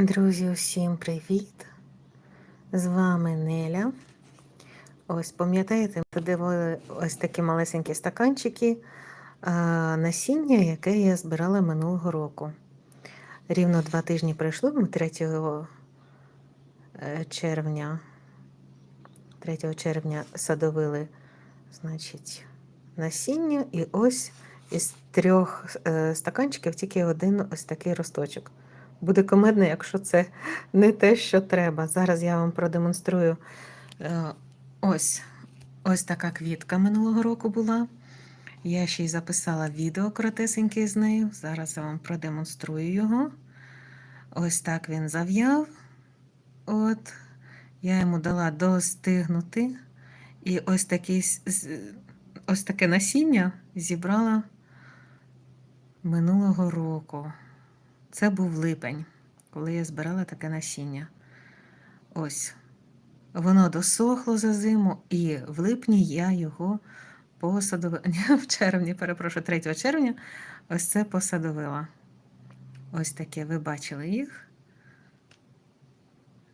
Друзі, усім привіт! З вами Неля. Ось пам'ятаєте, ми дивили ось такі малесенькі стаканчики насіння, яке я збирала минулого року. Рівно два тижні пройшло, ми 3 е, червня, 3 червня садовили значить, насіння, і ось із трьох е, стаканчиків тільки один ось такий росточок. Буде комедно, якщо це не те, що треба. Зараз я вам продемонструю. Е, Ось ось така квітка минулого року була. Я ще й записала відео коротесеньке з нею. Зараз я вам продемонструю його. Ось так він зав'яв. От. Я йому дала достигнути. І ось такий, ось таке насіння зібрала минулого року. Це був липень, коли я збирала таке насіння. Ось. Воно досохло за зиму, і в липні я його посадовила. В червні, перепрошую, 3 червня, ось це посадовила. Ось таке, ви бачили їх.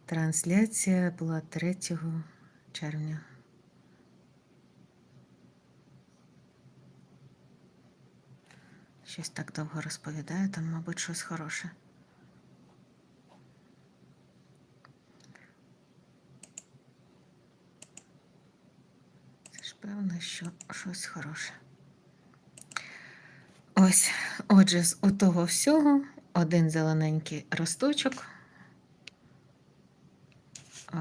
Трансляція була 3 червня. Щось так довго розповідаю, там, мабуть, щось хороше. Це ж певно, що щось хороше. Ось, отже, з отого всього один зелененький росточок.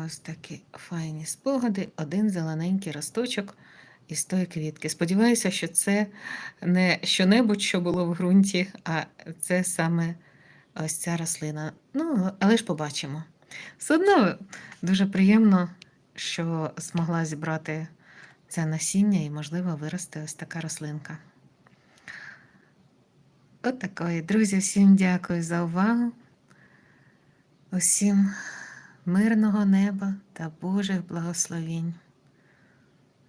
Ось такі файні спогади, один зелененький росточок із тої квітки. Сподіваюся, що це не що-небудь, що було в ґрунті, а це саме ось ця рослина. Ну, але ж побачимо. Все одно дуже приємно, що змогла зібрати це насіння і, можливо, вирости ось така рослинка. От такої. Друзі, всім дякую за увагу. Усім мирного неба та Божих благословінь.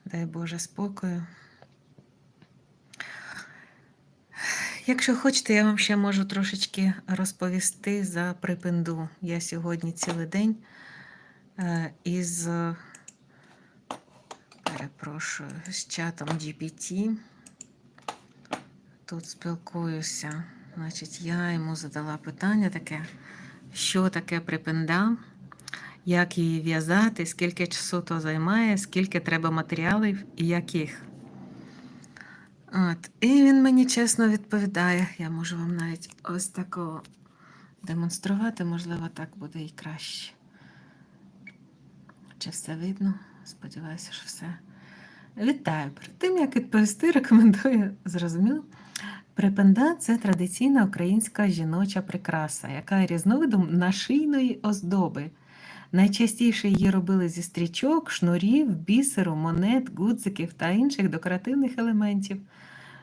Дай Боже спокою. Якщо хочете, я вам ще можу трошечки розповісти за припинду. Я сьогодні цілий день е, із, перепрошую, з чатом GPT. Тут спілкуюся. Значить, я йому задала питання таке, що таке припинда як її в'язати, скільки часу то займає, скільки треба матеріалів і яких. От. І він мені чесно відповідає. Я можу вам навіть ось такого демонструвати, можливо, так буде і краще. Чи все видно? Сподіваюся, що все. Вітаю! Перед тим, як відповісти, рекомендую зрозуміло. Припенда це традиційна українська жіноча прикраса, яка є різновидом нашийної оздоби. Найчастіше її робили зі стрічок, шнурів, бісеру, монет, гудзиків та інших декоративних елементів.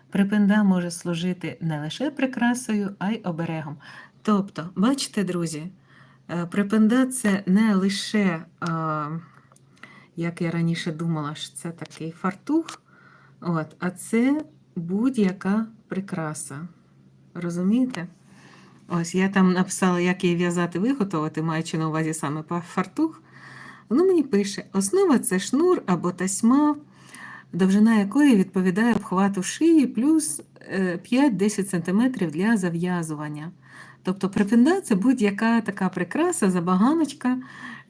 Припинда може служити не лише прикрасою, а й оберегом. Тобто, бачите, друзі, е, припинда це не лише, як я раніше думала, що це такий фартух, от, а це будь-яка прикраса. Розумієте? Ось я там написала, як її в'язати, виготовити, маючи на увазі саме фартух. Воно мені пише: основа це шнур або тасьма, довжина якої відповідає обхвату шиї, плюс 5-10 е, см для зав'язування. Тобто припинда це будь-яка така прикраса, забаганочка,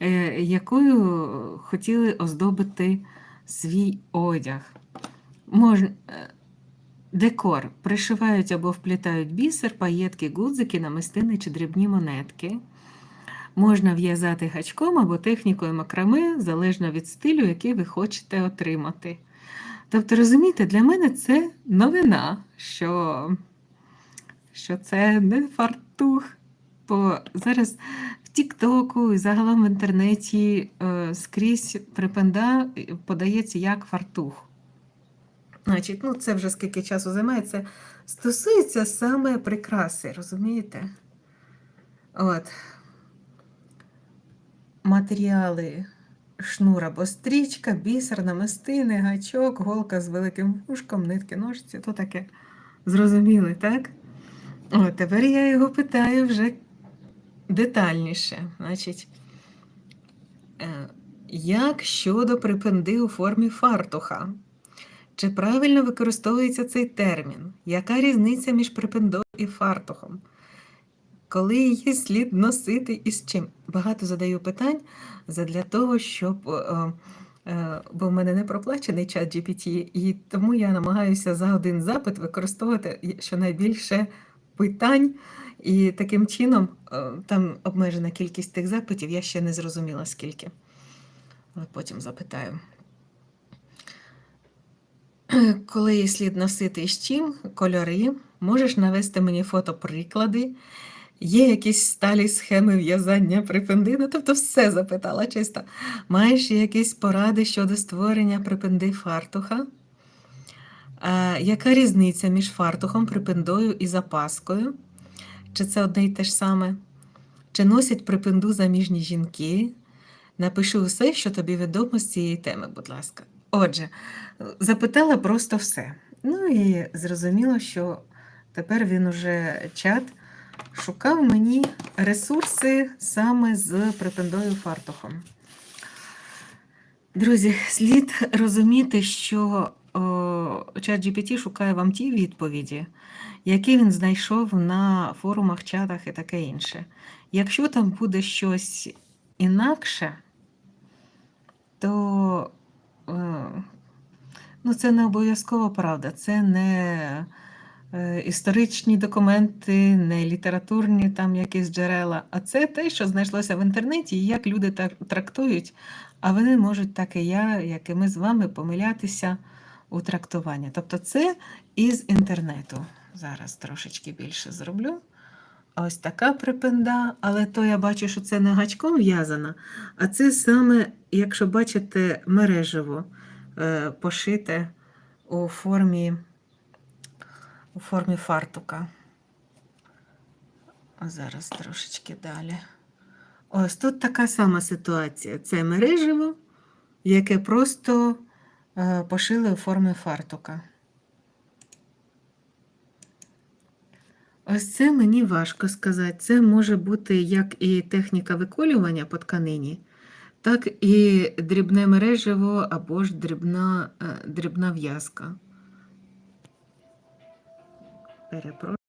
е, якою хотіли оздобити свій одяг. Можна, е, Декор пришивають або вплітають бісер, паєтки, гудзики, намистини чи дрібні монетки. Можна в'язати гачком або технікою макраме, залежно від стилю, який ви хочете отримати. Тобто, розумієте, для мене це новина, що що це не фартух. Бо зараз в Тіктоку і загалом в інтернеті е, скрізь припенда подається як фартух. Значить, ну це вже скільки часу займає, це стосується саме прикраси, розумієте? От. Матеріали шнур або стрічка, бісер, намистини, гачок, голка з великим вушком, нитки, ножиці, то таке. Зрозуміли, так? От, тепер я його питаю вже детальніше. Значить, е, як щодо припинди у формі фартуха? Чи правильно використовується цей термін? Яка різниця між припиндою і фартухом? Коли її слід носити і з чим? Багато задаю питань задля того, щоб. е, е, Бо в мене не проплачений чат GPT, і тому я намагаюся за один запит використовувати щонайбільше питань, і таким чином е, там обмежена кількість тих запитів, я ще не зрозуміла скільки. Але потім запитаю. Коли слід носити і з чим, кольори, можеш навести мені фотоприклади, є якісь сталі схеми в'язання припинди, ну тобто все запитала чисто. Маєш якісь поради щодо створення припинди фартуха? А, яка різниця між фартухом, припиндою і запаскою? Чи це одне й те ж саме? Чи носять припинду заміжні жінки? Напиши усе, що тобі відомо з цієї теми, будь ласка. Отже, запитала просто все. Ну і зрозуміло, що тепер він уже чат шукав мені ресурси саме з припиндою фартухом. Друзі, слід розуміти, що чат GPT шукає вам ті відповіді, які він знайшов на форумах, чатах і таке інше. Якщо там буде щось інакше, то ну, це не обов'язково правда, це не е, історичні документи, не літературні там якісь джерела, а це те, що знайшлося в інтернеті, і як люди так трактують, а вони можуть, так і я, як і ми з вами, помилятися у трактуванні. Тобто це із інтернету. Зараз трошечки більше зроблю. Ось така припинда, але то я бачу, що це не гачком в'язана, а це саме, якщо бачите, мережево е, пошите у формі, у формі фартука. Зараз трошечки далі. Ось тут така сама ситуація. Це мережево, яке просто е, пошили у формі фартука. Ось це мені важко сказати. Це може бути як і техніка виколювання по тканині, так і дрібне мережево або ж дрібна, е, дрібна в'язка. Перепрошую.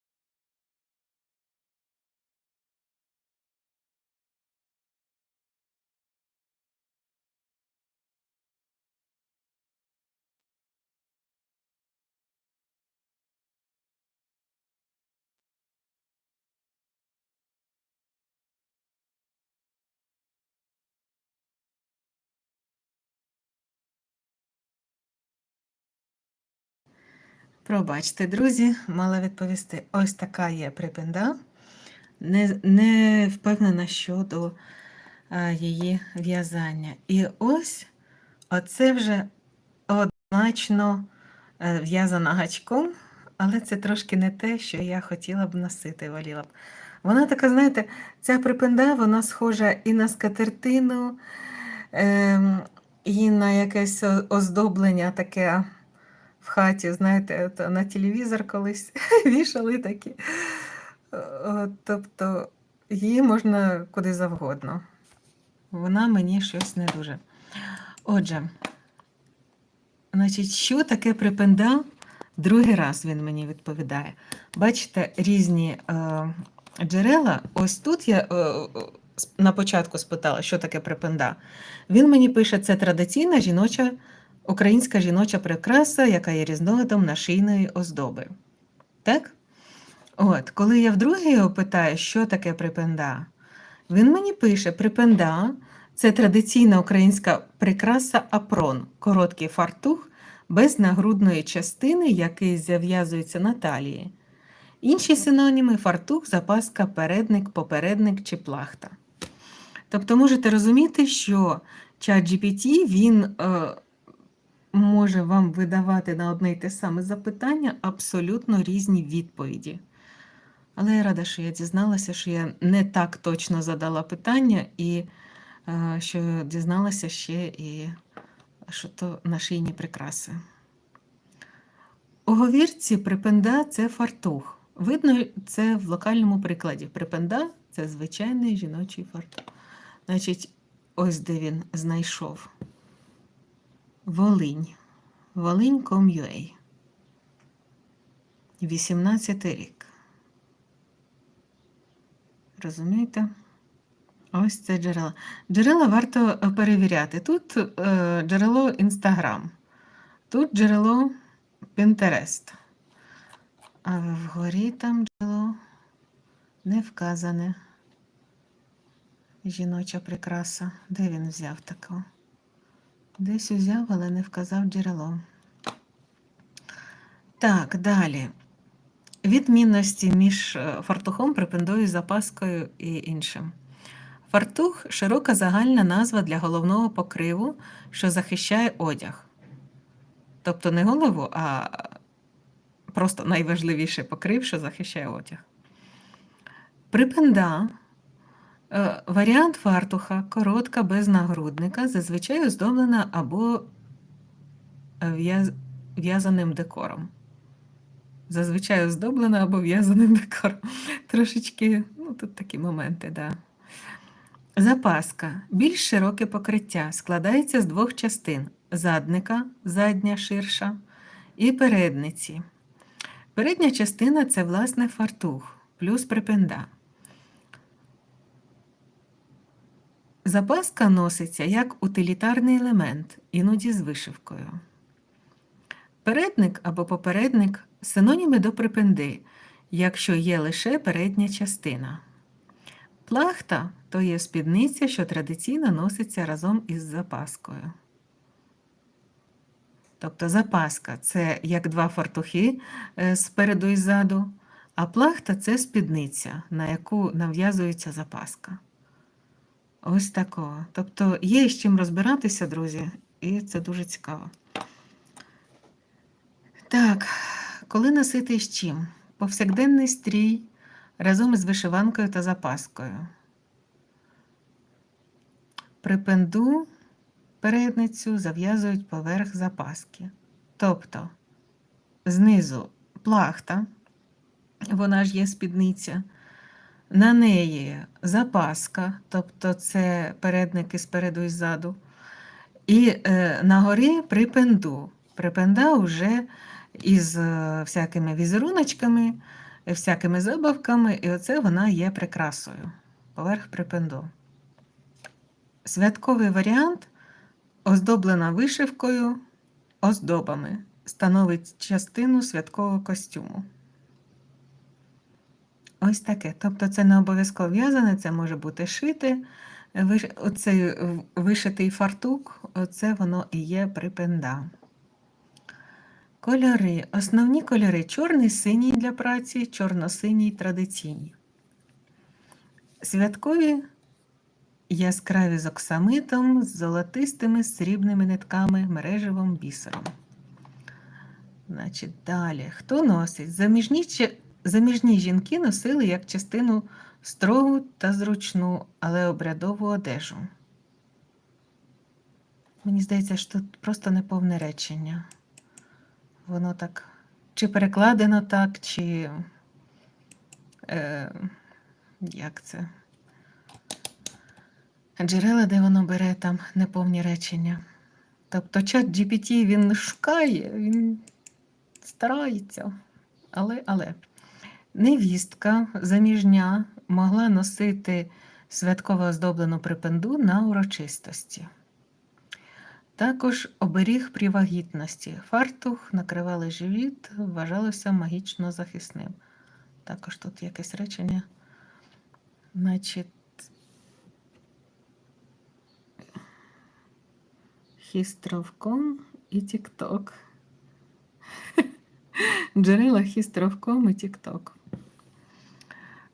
Пробачте, друзі, мала відповісти. Ось така є припинда. Не не впевнена щодо а, її в'язання. І ось оце вже однозначно е, в'язана гачком, але це трошки не те, що я хотіла б носити, воліла б. Вона така, знаєте, ця припинда, вона схожа і на скатертину, е, і на якесь оздоблення таке в хаті, знаєте, на телевізор колись вішали такі. Тобто її можна куди завгодно. Вона мені щось не дуже. Отже, значить, що таке припенда? Другий раз він мені відповідає. Бачите, різні е, джерела. Ось тут я е, на початку спитала, що таке припенда. Він мені пише, це традиційна жіноча українська жіноча прикраса, яка є різновидом нашийної оздоби. Так? От, Коли я вдруге його питаю, що таке припенда, він мені пише: припенда це традиційна українська прикраса апрон, короткий фартух без нагрудної частини, який зав'язується на талії. Інші синоніми фартух, запаска, передник, попередник чи плахта. Тобто можете розуміти, що чат GPT, він е, може вам видавати на одне й те саме запитання абсолютно різні відповіді. Але я рада, що я дізналася, що я не так точно задала питання, і е, що дізналася ще і що то нашийні прикраси. У говірці припенда це фартух. Видно це в локальному прикладі. Припенда Це звичайний жіночий фартух. Значить, ось де він знайшов. Волинь. Волинь.com.ua. 18 рік. Розумієте? Ось це джерела. Джерела варто е, перевіряти. Тут е, джерело Інстаграм, тут джерело Pinterest. А вгорі там джерело не вказане. Жіноча прикраса. Де він взяв такого? Десь узяв, але не вказав джерело. Так, далі. Відмінності між е, фартухом, припиндою, запаскою і іншим. Фартух широка загальна назва для головного покриву, що захищає одяг. Тобто не голову, а просто найважливіший покрив, що захищає одяг. Припинда варіант фартуха, коротка, без нагрудника, зазвичай оздоблена або в'язаним декором. Зазвичай оздоблена або в'язаним декором. Трошечки, ну тут такі моменти, да. Запаска. Більш широке покриття. Складається з двох частин: задника, задня ширша, і передниці. Передня частина це власне фартух, плюс припинда. Запаска носиться як утилітарний елемент, іноді з вишивкою. Передник або попередник синоніми до припинди, якщо є лише передня частина. Плахта то є спідниця, що традиційно носиться разом із запаскою. Тобто запаска це як два фартухи е, спереду і ззаду, а плахта це спідниця, на яку нав'язується запаска. Ось такого. Тобто є з чим розбиратися, друзі, і це дуже цікаво. Так, коли носити з чим? Повсякденний стрій разом із вишиванкою та запаскою. Припинду передницю зав'язують поверх запаски. Тобто знизу плахта, вона ж є спідниця, на неї запаска, тобто це передники спереду і ззаду. І е, на горі припенду. Припенда вже із е, всякими візеруночками, всякими забавками, і оце вона є прикрасою поверх припенду. Святковий варіант оздоблена вишивкою, оздобами, становить частину святкового костюму. Ось таке. Тобто це не обов'язково в'язане, це може бути шите. Виш- Оцей вишитий фартук, оце воно і є припенда. Кольори. Основні кольори чорний, синій для праці, чорно-синій традиційні. Святкові яскраві з оксамитом, з золотистими срібними нитками, мереживом, бісером. Значить, далі. Хто носить? Заміжні, заміжні жінки носили як частину строгу та зручну, але обрядову одежу. Мені здається, що тут просто неповне речення. Воно так чи перекладено так, чи е, як це? Джерела, де воно бере там неповні речення. Тобто чат GPT він шукає, він старається. Але, але невістка заміжня могла носити святково оздоблену припинду на урочистості. Також оберіг при вагітності. Фартух накривали живіт, вважалося магічно захисним. Також тут якесь речення. Значить, Хістровком і Тікток. Джерела Хістровком і Тікток.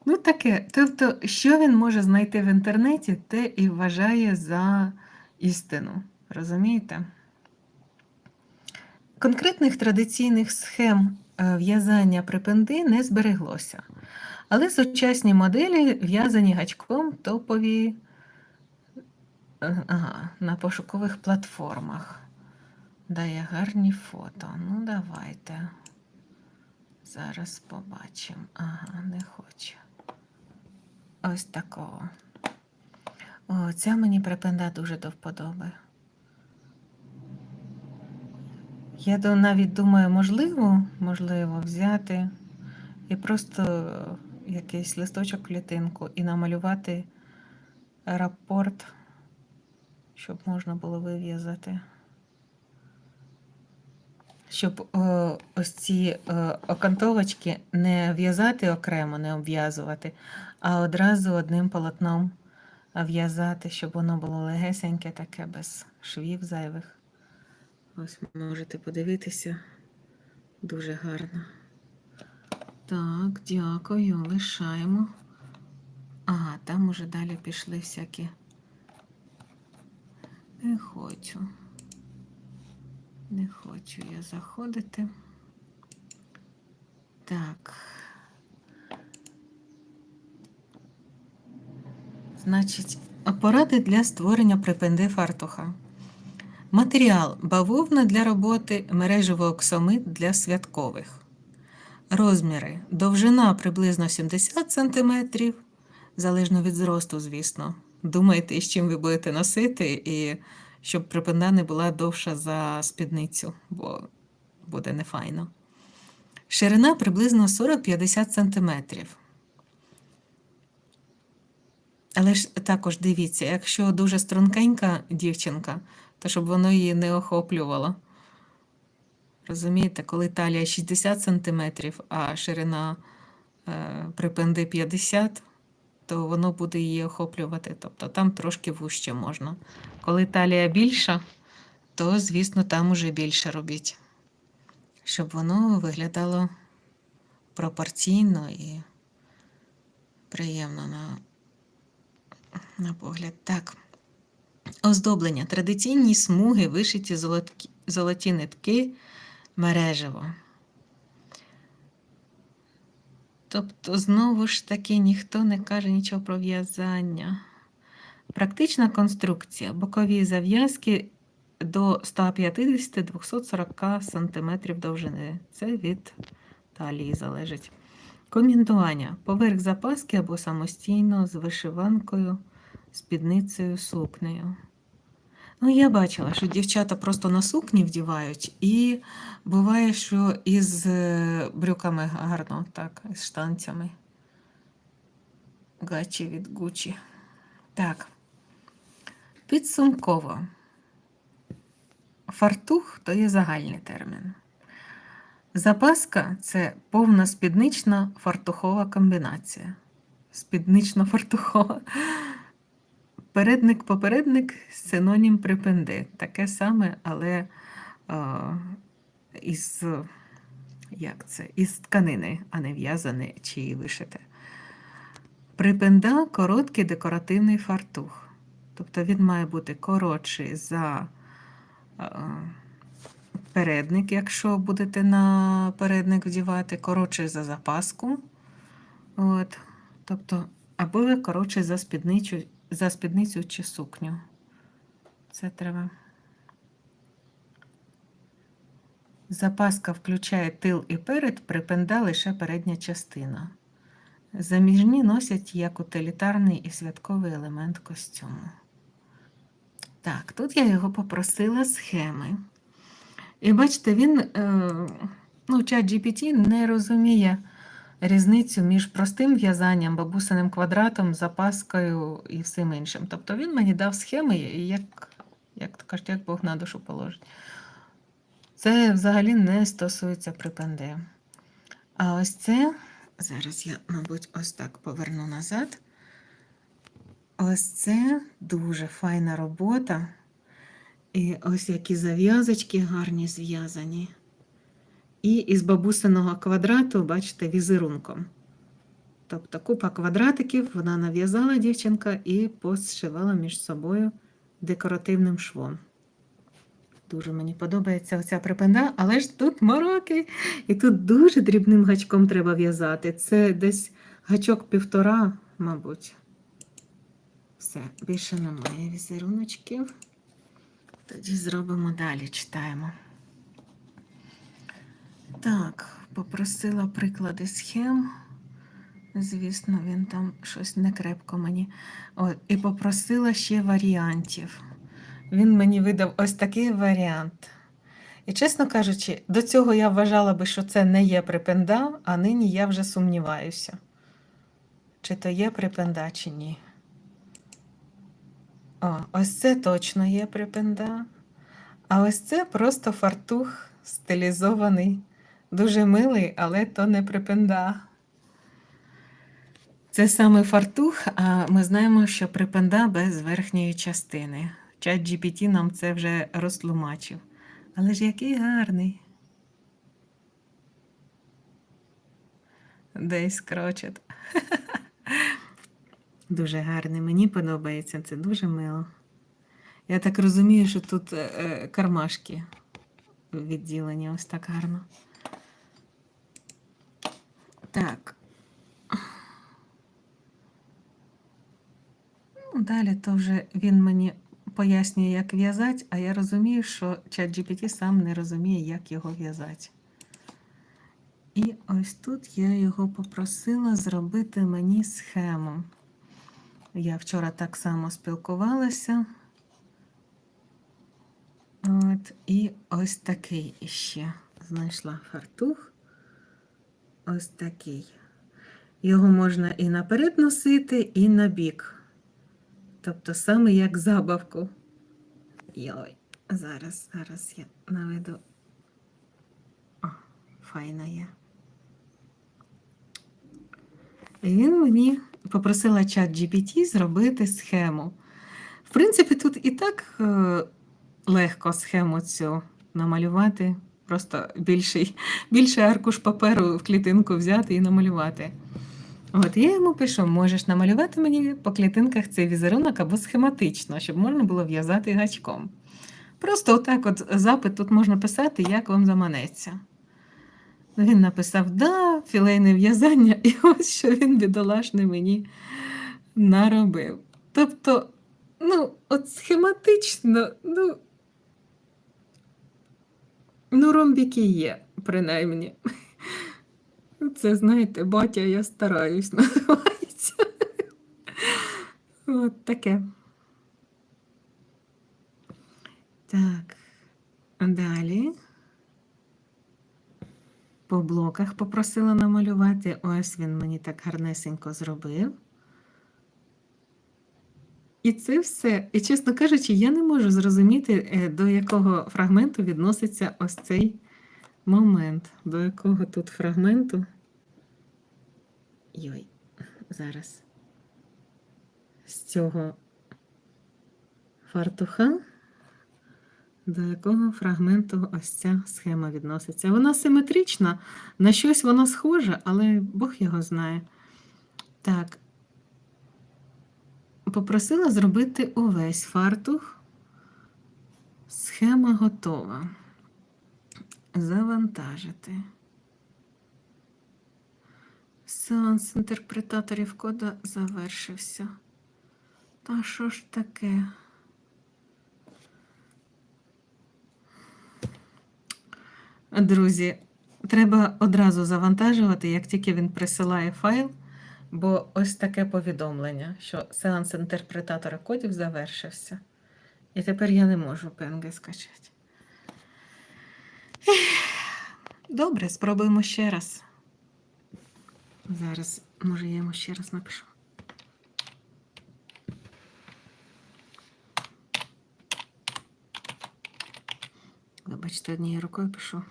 Ну, таке. Тобто, що він може знайти в інтернеті, те і вважає за істину. Розумієте? Конкретних традиційних схем е, в'язання припинди не збереглося. Але сучасні моделі в'язані гачком топові е, ага, на пошукових платформах. Дає гарні фото. Ну, давайте. Зараз побачимо. Ага, не хоче. Ось такого. О, ця мені припинда дуже до вподоби. Я навіть думаю, можливо, можливо, взяти і просто якийсь листочок клітинку і намалювати рапорт, щоб можна було вив'язати. Щоб е, ось ці е, окантовочки не в'язати окремо, не обв'язувати, а одразу одним полотном в'язати, щоб воно було легесеньке, таке без швів зайвих. Ось можете подивитися. Дуже гарно. Так, дякую, лишаємо. Ага, там уже далі пішли всякі. Не хочу. Не хочу я заходити. Так. Значить, поради для створення припинди фартуха. Матеріал бавовна для роботи, мережево оксамит для святкових. Розміри. Довжина приблизно 70 см, залежно від зросту, звісно. Думайте, з чим ви будете носити, і щоб припинда не була довша за спідницю, бо буде нефайно. Ширина приблизно 40-50 см. Але ж також дивіться, якщо дуже стрункенька дівчинка, то щоб воно її не охоплювало. Розумієте, коли талія 60 см, а ширина е, припинди 50 то воно буде її охоплювати. Тобто там трошки вужче можна. Коли талія більша, то, звісно, там уже більше робіть, щоб воно виглядало пропорційно і приємно на, на погляд. Так. Оздоблення. Традиційні смуги, вишиті золоткі, золоті нитки, мережево. Тобто, знову ж таки, ніхто не каже нічого про в'язання. Практична конструкція. Бокові зав'язки до 150-240 см довжини. Це від талії залежить. Коментування. Поверх запаски або самостійно з вишиванкою, спідницею, сукнею. Ну, я бачила, що дівчата просто на сукні вдівають, і буває, що із е, брюками гарно, так, із штанцями. Гачі від Гучі. Так. Підсумково. Фартух то є загальний термін. Запаска це повна спіднична фартухова комбінація. Спіднично-фартухова. Передник-попередник синонім припинди. Таке саме, але а, із, як це, із тканини, а не в'язане чи вишите. Припинда короткий декоративний фартух. Тобто він має бути коротший за а, передник, якщо будете на передник вдівати, коротший за запаску. От. Тобто, або коротший за спідницю, за спідницю чи сукню. Це треба. Запаска включає тил і перед, припинда лише передня частина. Заміжні носять як утилітарний і святковий елемент костюму. Так, тут я його попросила схеми. І бачите, він, е, ну, чат GPT не розуміє різницю між простим в'язанням, бабусиним квадратом, запаскою і всім іншим. Тобто він мені дав схеми, як, як то кажуть, як Бог на душу положить. Це взагалі не стосується припенди. А ось це, зараз я, мабуть, ось так поверну назад. Ось це дуже файна робота. І ось які зав'язочки гарні зв'язані. І із бабусиного квадрату, бачите, візерунком. Тобто купа квадратиків вона нав'язала дівчинка і посшивала між собою декоративним швом. Дуже мені подобається оця припинда, але ж тут мороки. І тут дуже дрібним гачком треба в'язати. Це десь гачок півтора, мабуть. Все, більше немає візеруночків. Тоді зробимо далі, читаємо. Так, попросила приклади схем. Звісно, він там щось не крепко мені. От, і попросила ще варіантів. Він мені видав ось такий варіант. І, чесно кажучи, до цього я вважала би, що це не є припенда, а нині я вже сумніваюся, чи то є припенда, чи ні. О, ось це точно є припенда. А ось це просто фартух стилізований. Дуже милий, але то не припенда. Це саме фартух, а ми знаємо, що припенда без верхньої частини. Чат GPT нам це вже розтлумачив. Але ж який гарний. Десь крочет. Дуже гарний. Мені подобається, це дуже мило. Я так розумію, що тут е, е, кармашки відділені ось так гарно. Так. Ну, Далі то вже він мені пояснює, як в'язати, а я розумію, що ChatGPT сам не розуміє, як його в'язати. І ось тут я його попросила зробити мені схему. Я вчора так само спілкувалася. От, і ось такий іще знайшла фартух. Ось такий. Його можна і наперед носити, і на бік. Тобто саме як забавку. Йой, зараз, зараз я наведу. О, файна є. І він мені попросила чат GPT зробити схему. В принципі, тут і так е, легко схему цю намалювати. Просто більший, більший аркуш паперу в клітинку взяти і намалювати. От я йому пишу: можеш намалювати мені по клітинках цей візерунок або схематично, щоб можна було в'язати гачком. Просто отак от запит тут можна писати, як вам заманеться. Він написав: Да, філейне в'язання, і ось що він бідолашний мені наробив. Тобто, ну, от схематично, ну, ну ромбіки є, принаймні. Це, знаєте, батя, я стараюсь, називається. От таке. Так, далі. По блоках попросила намалювати. Ось він мені так гарнесенько зробив. І це все. І, чесно кажучи, я не можу зрозуміти, е, до якого фрагменту відноситься ось цей момент. До якого тут фрагменту. Йой, зараз. З цього фартуха, до якого фрагменту ось ця схема відноситься. Вона симетрична, на щось вона схожа, але Бог його знає. Так, попросила зробити увесь фартух. Схема готова. Завантажити. Сеанс інтерпретаторів кода завершився. Та що ж таке? Друзі, треба одразу завантажувати, як тільки він присилає файл, бо ось таке повідомлення, що сеанс інтерпретатора кодів завершився. І тепер я не можу PNG скачати. Добре, спробуємо ще раз. Зараз, може, я йому ще раз напишу. Вибачте, однією рукою пишу.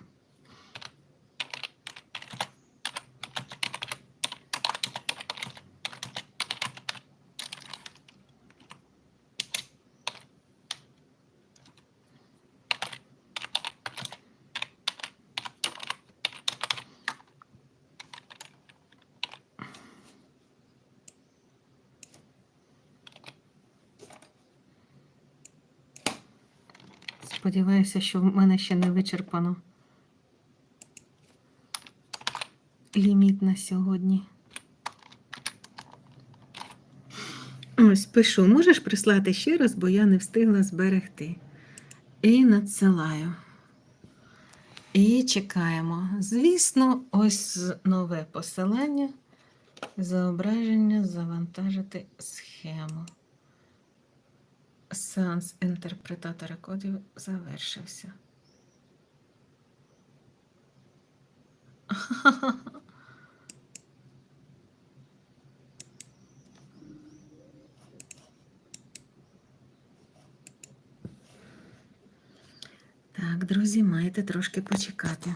Сподіваюся, що в мене ще не вичерпано ліміт на сьогодні. Ось пишу, можеш прислати ще раз, бо я не встигла зберегти. І надсилаю. І чекаємо. Звісно, ось нове посилання Зображення завантажити схему. Сеанс інтерпретатора кодів завершився. Так, друзі, маєте трошки почекати.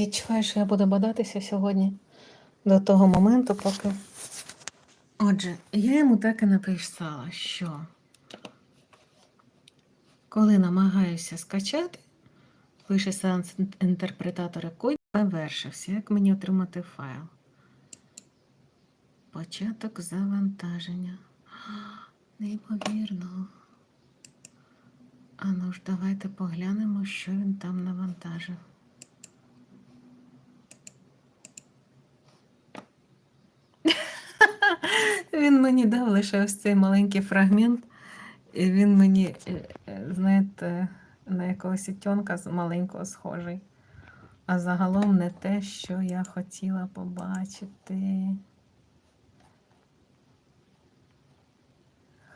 Відчуваю, що я буду бодатися сьогодні до того моменту, поки. Отже, я йому так і написала, що коли намагаюся скачати, пише сеанс інтерпретатора кодів, завершився. Як мені отримати файл? Початок завантаження. Неймовірно. А ну ж, давайте поглянемо, що він там навантажив. Він мені дав лише ось цей маленький фрагмент, і він мені, е, е, знаєте, на якогось тьонка з маленького схожий. А загалом не те, що я хотіла побачити.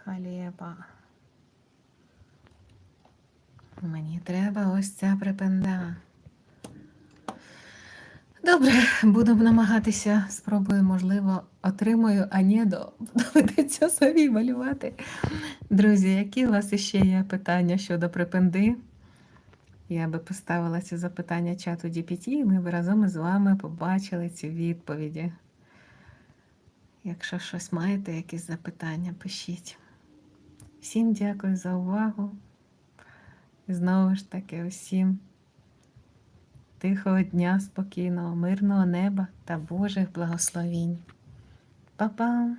Халєба. Мені треба ось ця припенда. Добре, буду намагатися, спробую, можливо, отримую, а доведеться собі малювати. Друзі, які у вас ще є питання щодо припенди? Я би поставила ці запитання чату GPT, і ми б разом із вами побачили ці відповіді. Якщо щось маєте, якісь запитання, пишіть. Всім дякую за увагу. І знову ж таки, усім тихого дня, спокійного, мирного неба та Божих благословінь. Па-па!